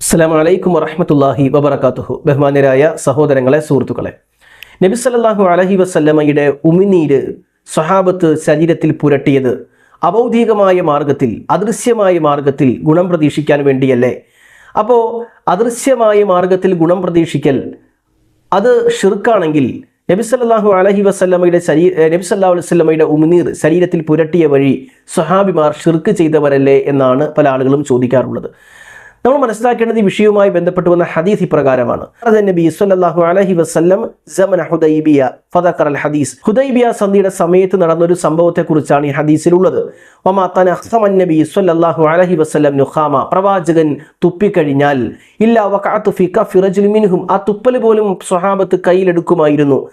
അസ്സാം വറഹമത്തല്ലാഹി വബർക്കാത്തുഹു ബഹ്മാനരായ സഹോദരങ്ങളെ സുഹൃത്തുക്കളെ. നബി സല്ലല്ലാഹു അലഹി വസല്ലമയുടെ ഉമിനീര് സ്വഹാബത്ത് ശരീരത്തിൽ പുരട്ടിയത് അബൗദ്ധികമായ മാർഗത്തിൽ അദൃശ്യമായ മാർഗത്തിൽ ഗുണം പ്രതീക്ഷിക്കാൻ വേണ്ടിയല്ലേ? അപ്പോൾ അദൃശ്യമായ മാർഗത്തിൽ ഗുണം പ്രതീക്ഷിക്കൽ അത് ഷിർക്കാണെങ്കിൽ നബി സല്ലല്ലാഹു അലൈഹി വസല്ലമയുടെ ശരീ നബി സല്ലല്ലാഹു അലൈഹി വസല്ലമയുടെ ഉമിനീർ ശരീരത്തിൽ പുരട്ടിയ വഴി സ്വഹാബിമാർ ഷിർക്ക് ചെയ്തവരല്ലേ എന്നാണ് പല ആളുകളും ചോദിക്കാറുള്ളത്. നമ്മൾ മനസ്സിലാക്കേണ്ടത് ഈ വിഷയവുമായി ബന്ധപ്പെട്ട് വന്ന ഹദീസ് ഇപ്രകാരമാണ്. നബി അലൈഹി വസല്ലം സമന ഹുദൈബിയ അൽ ഹദീസ്. ഹുദൈബിയ സന്ധിയുടെ സമയത്ത് നടന്ന ഒരു സംഭവത്തെക്കുറിച്ചാണ് ഈ ഹദീസിലുള്ളത്. നബി സല്ലല്ലാഹു അലൈഹി വസല്ലം പ്രവാചകൻ തുപ്പിക്കഴിഞ്ഞാൽ ഇല്ല വഖഅതു ഫി മിൻഹും. ആ തുപ്പൽ പോലും സ്വഹാബത്ത് കയ്യിലെടുക്കുമായിരുന്നു.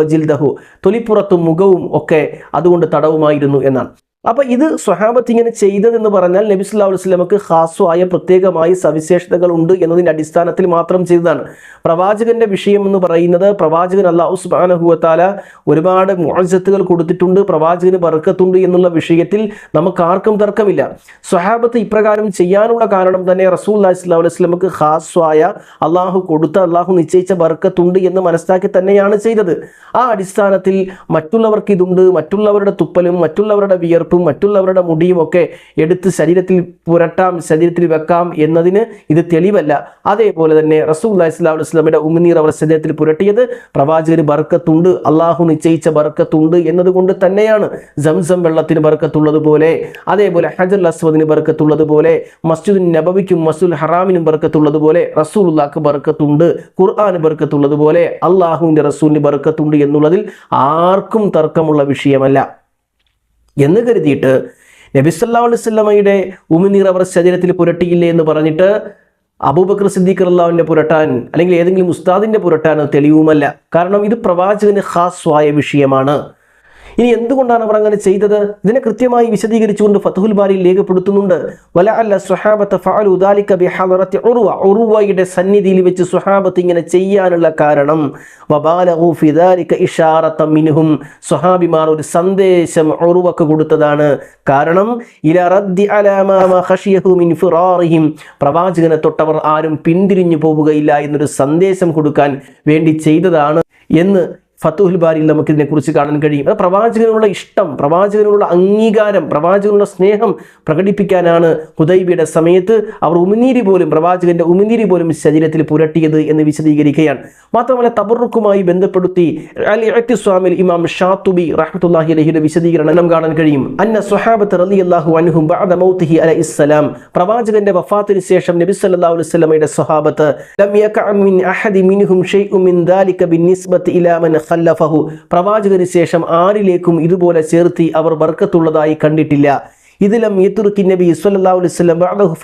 വജിൽദഹു. തൊലിപ്പുറത്തും മുഖവും ഒക്കെ അതുകൊണ്ട് തടവുമായിരുന്നു എന്നാണ്. അപ്പൊ ഇത് സ്വഹാബത്ത് ഇങ്ങനെ ചെയ്തതെന്ന് പറഞ്ഞാൽ നബി സല്ലല്ലാഹു അലൈഹി വസല്ലമക്ക് പ്രത്യേകമായ സവിശേഷതകൾ ഉണ്ട് എന്നതിന്റെ അടിസ്ഥാനത്തിൽ മാത്രം ചെയ്തതാണ്. പ്രവാചകന്റെ വിഷയം എന്ന് പറയുന്നത് പ്രവാചകൻ അള്ളാഹു സുബ്ഹാനഹു വതആല ഒരുപാട് മുഅജ്ജത്തുകൾ കൊടുത്തിട്ടുണ്ട് പ്രവാചകന് ബർക്കത്തുണ്ട് എന്നുള്ള വിഷയത്തിൽ നമുക്ക് ആർക്കും തർക്കമില്ല. സ്വഹാബത്ത് ഇപ്രകാരം ചെയ്യാനുള്ള കാരണം തന്നെ റസൂൽ അലൈഹി വസല്ലമക്ക് ഖാസ്വായ അള്ളാഹു കൊടുത്ത അള്ളാഹു നിശ്ചയിച്ച ബർക്കത്തുണ്ട് എന്ന് മനസ്സിലാക്കി തന്നെയാണ് ചെയ്തത്. ആ അടിസ്ഥാനത്തിൽ മറ്റുള്ളവർക്ക് ഇതുണ്ട് മറ്റുള്ളവരുടെ തുപ്പലും മറ്റുള്ളവരുടെ വിയർപ്പും മറ്റുള്ളവരുടെ മുടിയും ഒക്കെ എടുത്ത് ശരീരത്തിൽ പുരട്ടാം ശരീരത്തിൽ വെക്കാം എന്നതിന് ഇത് തെളിവല്ല. അതേപോലെ തന്നെ റസൂൽ അലൈഹി ഇസ്ലാമിയുടെ ഉമിനീർ അവർ ശരീരത്തിൽ പുരട്ടിയത് പ്രവാചകർ ബർക്കത്തുണ്ട് അള്ളാഹു നിശ്ചയിച്ച ബർക്കത്തുണ്ട് എന്നതുകൊണ്ട് തന്നെയാണ്. സംസം വെള്ളത്തിന് ബർക്കത്തുള്ളത് പോലെ അതേപോലെ ഹജർ അസ്വദിന് ബർക്കത്തുള്ളത് പോലെ മസ്ജിദ് നബവിക്കും മസ്ജിദ് ഹറാമിനും ബർക്കത്തുള്ളത് പോലെ റസൂലുള്ളാക്ക് ബർക്കത്തുണ്ട് ഖുർആാന് ബർക്കത്തുള്ളത് പോലെ അള്ളാഹുവിന്റെ റസൂലിന് ബർക്കത്തുണ്ട് എന്നുള്ളതിൽ ആർക്കും തർക്കമുള്ള വിഷയമല്ല. എന്ന് കരുതിയിട്ട് നബി സല്ലല്ലാഹു അലൈഹി വസല്ലമയുടെ ഉമിനീർ അവർ ശരീരത്തിൽ പുരട്ടിയില്ലേ എന്ന് പറഞ്ഞിട്ട് അബൂബക്കർ സിദ്ദീഖ് അള്ളാഹുവിന്റെ പുരട്ടാൻ അല്ലെങ്കിൽ ഏതെങ്കിലും ഉസ്താദിന്റെ പുരട്ടാൻ തെളിവുമല്ല. കാരണം ഇത് പ്രവാചകന് ഹാസ്വായ വിഷയമാണ്. ഇനി എന്തുകൊണ്ടാണ് അവർ അങ്ങനെ ചെയ്തത്? ഇതിനെ കൃത്യമായി വിശദീകരിച്ചുകൊണ്ട് ഫത്തുഹുൽ ബാരിയിൽ രേഖപ്പെടുത്തുന്നുണ്ട്. വല സന്നിധിയിൽ വെച്ച് സുഹാബത്ത് ഇങ്ങനെ ചെയ്യാനുള്ള കാരണം സുഹാബിമാർ ഒരു സന്ദേശം ഉറുവക്ക് കൊടുത്തതാണ് കാരണം റദ്ദി മിൻ പ്രവാചകനെ തൊട്ടവർ ആരും പിന്തിരിഞ്ഞു പോവുകയില്ല എന്നൊരു സന്ദേശം കൊടുക്കാൻ വേണ്ടി ചെയ്തതാണ് എന്ന് ഫത്തുഹുൽ ബാരിയിൽ നമുക്ക് ഇതിനെക്കുറിച്ച് കാണാൻ കഴിയും. അത് പ്രവാചകനുള്ള ഇഷ്ടം പ്രവാചകനുള്ള അംഗീകാരം പ്രവാചകനുള്ള സ്നേഹം പ്രകടിപ്പിക്കാനാണ് ഹുദൈബിയുടെ സമയത്ത് അവർ ഉമിനീരി പോലും പ്രവാചകന്റെ ഉമിനീരി പോലും ശരീരത്തിൽ പുരട്ടിയത് എന്ന് വിശദീകരിക്കുകയാണ്. മാത്രമല്ല തബറുക്കുമായി ബന്ധപ്പെടുത്തി അലി ഇമാം ഷാത്തുബി റഹ്മത്തുല്ലാഹി അലഹിയുടെ വിശദീകരണം കാണാൻ കഴിയും. അന്ന സുഹാബത്ത് റളിയല്ലാഹു അൻഹും ബഅദ മൗതിഹി അലൈഹിസ്സലാം പ്രവാചകന്റെ വഫാത്തിന് ശേഷം നബി സല്ലല്ലാഹു അലൈഹി വസല്ലമയുടെ സ്വഹാബത്ത് ലം യക മിൻ അഹദി മിൻഹും ഷൈഉ മിൻ ദാലിക ബിന്നിസ്ബത്തി ഇലാ മൻ ഖല്ലഫഹു പ്രവാചകന് ശേഷം ആരിലേക്കും ഇതുപോലെ ചേർത്തി അവർ ബർക്കത്തുള്ളതായി കണ്ടിട്ടില്ല. ഇതിലം യതുർക്കി നബി സ്വല്ലല്ലാഹു അലൈഹി വസല്ലം ബഅദഹു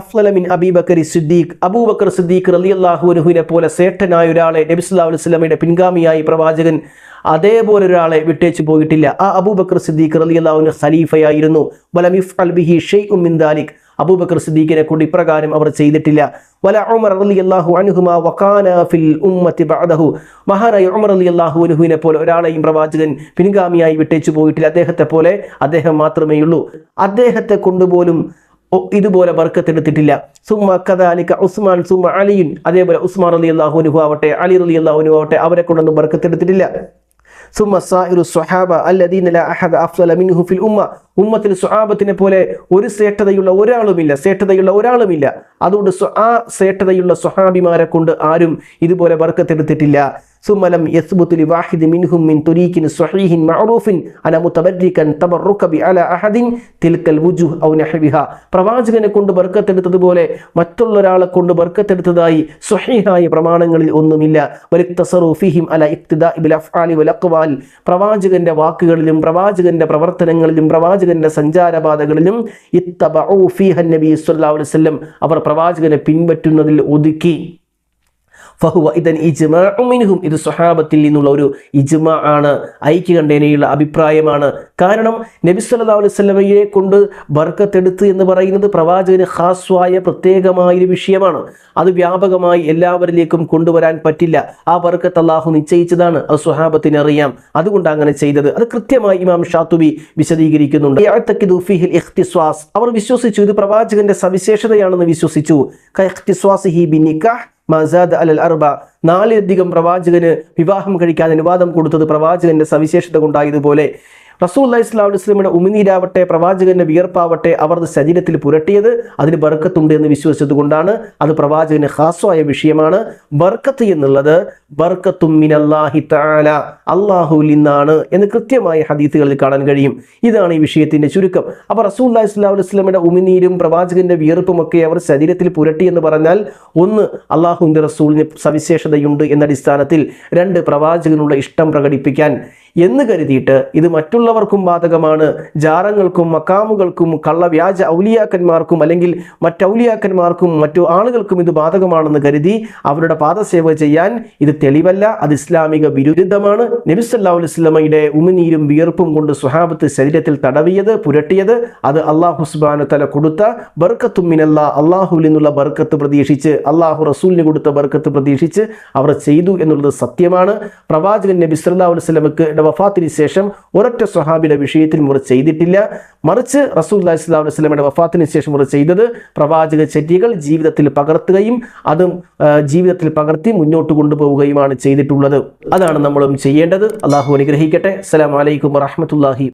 അഫ്ളല മിൻ അബീ സിദ്ദീഖ്. അബൂബക്കർ സിദ്ദീഖ് റളിയല്ലാഹു അൻഹുവിനെ പോലെ ശ്രേഷ്ഠനായ ഒരാളെ നബി സ്വല്ലല്ലാഹു അലൈഹി വസല്ലമയുടെ പിൻഗാമിയായി പ്രവാചകൻ അതേപോലെ ഒരാളെ വിട്ടേച്ചു പോയിട്ടില്ല. ആ അബൂബക്കർ സിദ്ദീഖ് റളിയല്ലാഹു അൻഹു ഖലീഫയായിരുന്നു. വലം യഫ്അൽ ബിഹി ഷൈഉം മിൻ ദാലിക്. അബൂബക്കർ സിദ്ദീഖിനെ കൊണ്ട് ഇപ്രകാരം അവർ ചെയ്തിട്ടില്ല. വല ഉമർ റളിയല്ലാഹു അൻഹുമ വകാന ഫിൽ ഉമ്മത്തി ബഅദഹു. മഹാനായ ഉമർ റളിയല്ലാഹു അനുഹുവിനെ പോലെ ഒരാളെയും പ്രവാചകൻ പിൻഗാമിയായി വിട്ടേച്ചു പോയിട്ടില്ല. അദ്ദേഹത്തെ പോലെ അദ്ദേഹം മാത്രമേ ഉള്ളൂ. അദ്ദേഹത്തെ കൊണ്ടുപോലും ഇതുപോലെ ബർക്കത്തെടുത്തിട്ടില്ല. സുമ കഥാലിക്ക ഉസ്മാൻ സുമ അലിയുൻ. അതേപോലെ ഉസ്മാൻ അലി അള്ളാഹു അനുഹു ആവട്ടെ അലി അലി അള്ളാഹു അനുഹു ആവട്ടെ അവരെ കൊണ്ടൊന്നും ബർക്കത്തെടുത്തിട്ടില്ല. സുമ്മ സായിറു സ്വഹാബ അല്ലദീന ലാ അഹദ അഫ്ളല മിൻഹു ഫിൽ ഉമ്മ ഉമ്മത്തിൽ സ്വഹാബത്തിനെ പോലെ ഒരു ശ്രേഷ്ഠതയുള്ള ഒരാളുമില്ല ശ്രേഷ്ഠതയുള്ള ഒരാളുമില്ല. അതുകൊണ്ട് ആ ശ്രേഷ്ഠതയുള്ള സ്വഹാബിമാരെ കൊണ്ട് ആരും ഇതുപോലെ വർക്കത്തെടുത്തിട്ടില്ല സുമലം യസ്ബുത്തുലി വാഹിദ് മിൻഹും മിൻ തുരീഖിൻ സ്വഹീഹിൻ മഅറൂഫിൻ അന മുതബർരികൻ തബറുക ബി അല അഹദിൻ തിൽക്കൽ വുജുഹ് ഔ നഹ്വിഹ. പ്രവാചകനെ കൊണ്ട് ബർക്കത്തെടുത്തതുപോലെ മറ്റുള്ള ഒരാളെ കൊണ്ട് ബർക്കത്തെടുത്തതായി സ്വഹീഹായ പ്രമാണങ്ങളിൽ ഒന്നുമില്ല. വലിക്തസറു ഫീഹിം അല ഇബ്തിദാ ബിൽ അഫ്ആലി വൽ അഖ്വാൽ. പ്രവാചകന്റെ വാക്കുകളിലും പ്രവാചകന്റെ പ്രവർത്തനങ്ങളിലും പ്രവാചകന്റെ സഞ്ചാരപാതകളിലും ഇത്തബഉ ഫീഹ നബി സല്ലല്ലാഹു അലൈഹി വസല്ലം അവർ പ്രവാചകനെ പിൻപറ്റുന്നതിൽ ഒതുക്കി. ഫഹുവ ഇതൻ ഇജ്മാഉ മിൻഹും. ഇത് സ്വഹാബത്തിൽ നിന്നുള്ള ഒരു ഇജ്മാ ആണ്. ഐക്യകണ്ഠേനയുള്ള അഭിപ്രായമാണ്. കാരണം നബി സല്ലല്ലാഹു അലൈഹി വസല്ലമയെ കൊണ്ട് ബർക്കത്തെടുത്ത് എന്ന് പറയുന്നത് പ്രവാചകന് ഹാസ്വായ പ്രത്യേകമായ ഒരു വിഷയമാണ്. അത് വ്യാപകമായി എല്ലാവരിലേക്കും കൊണ്ടുവരാൻ പറ്റില്ല. ആ ബർക്കത്ത് അള്ളാഹു നിശ്ചയിച്ചതാണ്. അത് സ്വഹാബത്തിന് അറിയാം. അതുകൊണ്ട് അങ്ങനെ ചെയ്തത്. അത് കൃത്യമായി ഇമാം ഷാത്തുബി വിശദീകരിക്കുന്നുണ്ട്. അവർ വിശ്വസിച്ചു. ഇത് പ്രവാചകന്റെ സവിശേഷതയാണെന്ന് വിശ്വസിച്ചു. മസാദ് അൽ അർബ. നാലിലധികം പ്രവാചകന് വിവാഹം കഴിക്കാൻ അനുവാദം കൊടുത്തത് പ്രവാചകന്റെ സവിശേഷത കൊണ്ടായതുപോലെ. റസൂൽ അള്ളഹി സ്വലാഹു വസ്ലമിയുടെ ഉമിനീരാവട്ടെ പ്രവാചകന്റെ വിയർപ്പാവട്ടെ അവർ ശരീരത്തിൽ പുരട്ടിയത് അതിന് ബർക്കത്തുണ്ട് എന്ന് വിശ്വസിച്ചതുകൊണ്ടാണ് അത് പ്രവാചകന് ഹാസ്വായ വിഷയമാണ്. ബർക്കത്ത് എന്നുള്ളത് ബർക്കത്തും മിനല്ലാഹി അള്ളാഹുവിൽ നിന്നാണ് എന്ന് കൃത്യമായ ഹദീത്തുകളിൽ കാണാൻ കഴിയും. ഇതാണ് ഈ വിഷയത്തിന്റെ ചുരുക്കം. അപ്പോൾ റസൂൽ അള്ളഹി സ്വലാഹു വസ്ലമിയുടെ ഉമിനീരും പ്രവാചകന്റെ വിയർപ്പും ഒക്കെ അവർ ശരീരത്തിൽ പുരട്ടി എന്ന് പറഞ്ഞാൽ ഒന്ന് അള്ളാഹുവിന്റെ റസൂലിന് സവിശേഷതയുണ്ട് എന്ന അടിസ്ഥാനത്തിൽ. രണ്ട് പ്രവാചകനുള്ള ഇഷ്ടം പ്രകടിപ്പിക്കാൻ. എന്ന് കരുതിയിട്ട് ഇത് മറ്റുള്ളവർക്കും ബാധകമാണ്. ജാറങ്ങൾക്കും മക്കാമുകൾക്കും കള്ളവ്യാജ ഔലിയാക്കന്മാർക്കും അല്ലെങ്കിൽ മറ്റൗലിയാക്കന്മാർക്കും മറ്റു ആളുകൾക്കും ഇത് ബാധകമാണെന്ന് കരുതി അവരുടെ പാദസേവ ചെയ്യാൻ ഇത് തെളിവല്ല. അത് ഇസ്ലാമിക വിരുദ്ധമാണ്. നബിസല്ലാ അലുസ്ലമയുടെ ഉമിനീരും വിയർപ്പും കൊണ്ട് സുഹാബത്ത് ശരീരത്തിൽ തടവിയത് പുരട്ടിയത്. അത് അള്ളാഹു സുബാന തല കൊടുത്ത ബർക്കത്തുമ്മിനല്ല അള്ളാഹുവിൽ നിന്നുള്ള ബർക്കത്ത് പ്രതീക്ഷിച്ച് അള്ളാഹു റസൂലിന് കൊടുത്ത ബർക്കത്ത് പ്രതീക്ഷിച്ച് അവർ ചെയ്തു എന്നുള്ളത് സത്യമാണ്. പ്രവാചകൻ നബി സല്ലാ അലുസ്ലമക്ക് വഫാത്തിന് ശേഷം ഒരൊറ്റ സ്വഹാബിയുടെ വിഷയത്തിൽ മുറി ചെയ്തിട്ടില്ല. മറിച്ച് റസൂൽ അലൈഹി വസ്ലമയുടെ വഫാത്തിന് ശേഷം മുറി ചെയ്തത് പ്രവാചക ചര്യകൾ ജീവിതത്തിൽ പകർത്തുകയും അതും ജീവിതത്തിൽ പകർത്തി മുന്നോട്ട് കൊണ്ടുപോവുകയുമാണ് ചെയ്തിട്ടുള്ളത്. അതാണ് നമ്മളും ചെയ്യേണ്ടത്. അള്ളാഹു അനുഗ്രഹിക്കട്ടെ. അസ്സലാമു അലൈക്കും വറഹ്മത്തുള്ളാഹി